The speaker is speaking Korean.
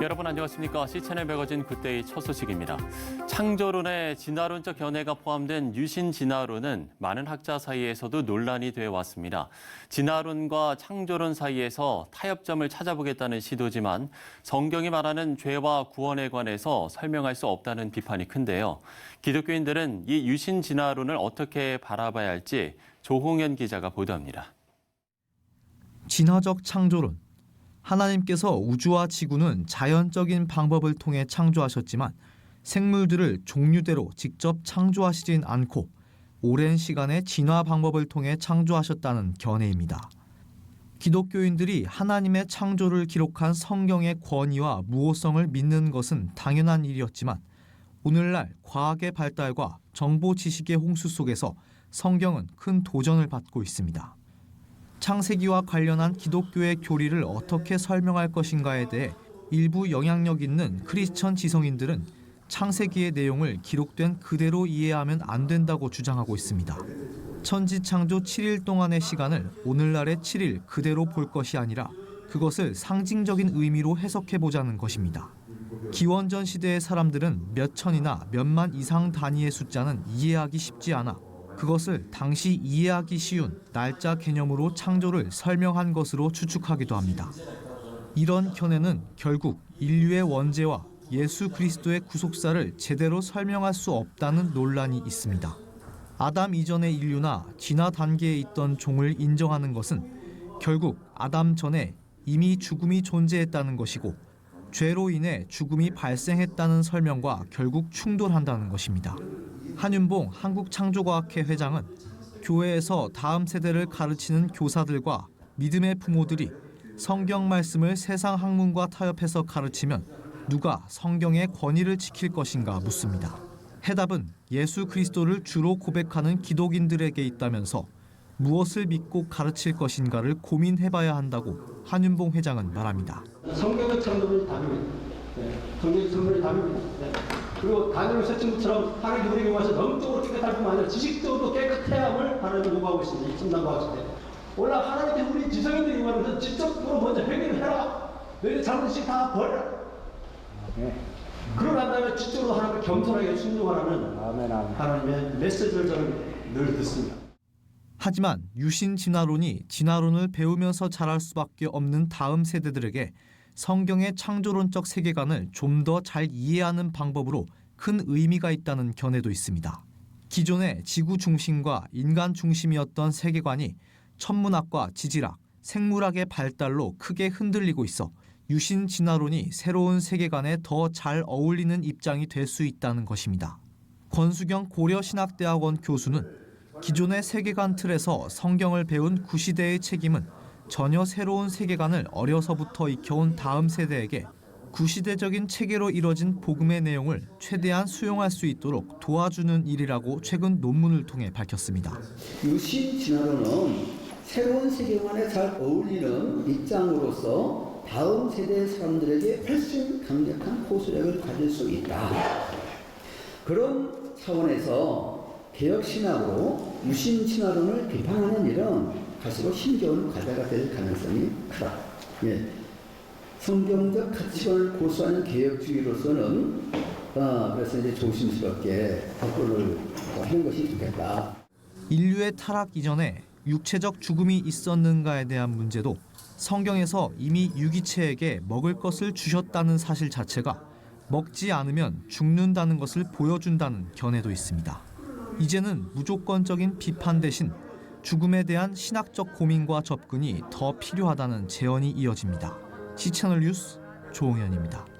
여러분 안녕하십니까? 시천에 매거진 굿데이 첫 소식입니다. 창조론의 진화론적 견해가 포함된 유신 진화론은 많은 학자 사이에서도 논란이 되어 왔습니다. 진화론과 창조론 사이에서 타협점을 찾아보겠다는 시도지만 성경이 말하는 죄와 구원에 관해서 설명할 수 없다는 비판이 큰데요. 기독교인들은 이 유신 진화론을 어떻게 바라봐야 할지 조홍현 기자가 보도합니다. 진화적 창조론. 하나님께서 우주와 지구는 자연적인 방법을 통해 창조하셨지만 생물들을 종류대로 직접 창조하시진 않고 오랜 시간의 진화 방법을 통해 창조하셨다는 견해입니다. 기독교인들이 하나님의 창조를 기록한 성경의 권위와 무호성을 믿는 것은 당연한 일이었지만 오늘날 과학의 발달과 정보 지식의 홍수 속에서 성경은 큰 도전을 받고 있습니다. 창세기와 관련한 기독교의 교리를 어떻게 설명할 것인가에 대해 일부 영향력 있는 크리스천 지성인들은 창세기의 내용을 기록된 그대로 이해하면 안 된다고 주장하고 있습니다. 천지 창조 7일 동안의 시간을 오늘날의 7일 그대로 볼 것이 아니라 그것을 상징적인 의미로 해석해 보자는 것입니다. 기원전 시대의 사람들은 몇 천이나 몇만 이상 단위의 숫자는 이해하기 쉽지 않아 그것을 당시 이해하기 쉬운 날짜 개념으로 창조를 설명한 것으로 추측하기도 합니다. 이런 견해는 결국 인류의 원죄와 예수 그리스도의 구속사를 제대로 설명할 수 없다는 논란이 있습니다. 아담 이전의 인류나 진화 단계에 있던 종을 인정하는 것은 결국 아담 전에 이미 죽음이 존재했다는 것이고 죄로 인해 죽음이 발생했다는 설명과 결국 충돌한다는 것입니다. 한윤봉 한국창조과학회 회장은 교회에서 다음 세대를 가르치는 교사들과 믿음의 부모들이 성경 말씀을 세상 학문과 타협해서 가르치면 누가 성경의 권위를 지킬 것인가 묻습니다. 해답은 예수 그리스도를 주로 고백하는 기독인들에게 있다면서 무엇을 믿고 가르칠 것인가를 고민해봐야 한다고 한윤봉 회장은 말합니다. 성경의 창조를 다룹니다. 네. 성경의 창조를 다룹니다. 네. 그리고 다니엘 서친처럼 하나님 우리에게 와서 영적으로 깨끗할 뿐만 아니라 지식적으로도 깨끗해야 함을 하나님 요구하고 있습니다. 과학 시대. 원래 하나님께 우리 지성인들이 말하면서 지적으로 먼저 회개를 해라. 너희 잘못이 다 버려라. 그러고 난 다음에 지적으로 하나님을 겸손하게 순종하라는 하나님의 메시지를 저는 늘 듣습니다. 하지만 유신 진화론이 진화론을 배우면서 자랄 수밖에 없는 다음 세대들에게 성경의 창조론적 세계관을 좀 더 잘 이해하는 방법으로 큰 의미가 있다는 견해도 있습니다. 기존의 지구 중심과 인간 중심이었던 세계관이 천문학과 지질학, 생물학의 발달로 크게 흔들리고 있어 유신 진화론이 새로운 세계관에 더 잘 어울리는 입장이 될 수 있다는 것입니다. 권수경 고려신학대학원 교수는 기존의 세계관 틀에서 성경을 배운 구시대의 책임은 전혀 새로운 세계관을 어려서부터 익혀온 다음 세대에게 구시대적인 체계로 이뤄진 복음의 내용을 최대한 수용할 수 있도록 도와주는 일이라고 최근 논문을 통해 밝혔습니다. 유신 진화론은 새로운 세계관에 잘 어울리는 입장으로서 다음 세대 사람들에게 훨씬 강력한 호소력을 가질 수 있다. 그런 차원에서 개혁 신학으로 유신 진화론을 비판하는 일은 갈수록 힘겨운 과제가 될 가능성이 크다. 예. 성경적 가치관을 고수하는 개혁주의로서는 어, 그래서 이제 조심스럽게 접근을 하는 것이 좋겠다. 인류의 타락 이전에 육체적 죽음이 있었는가에 대한 문제도 성경에서 이미 유기체에게 먹을 것을 주셨다는 사실 자체가 먹지 않으면 죽는다는 것을 보여준다는 견해도 있습니다. 이제는 무조건적인 비판 대신 죽음에 대한 신학적 고민과 접근이 더 필요하다는 제언이 이어집니다. 시채널 뉴스 조홍현입니다.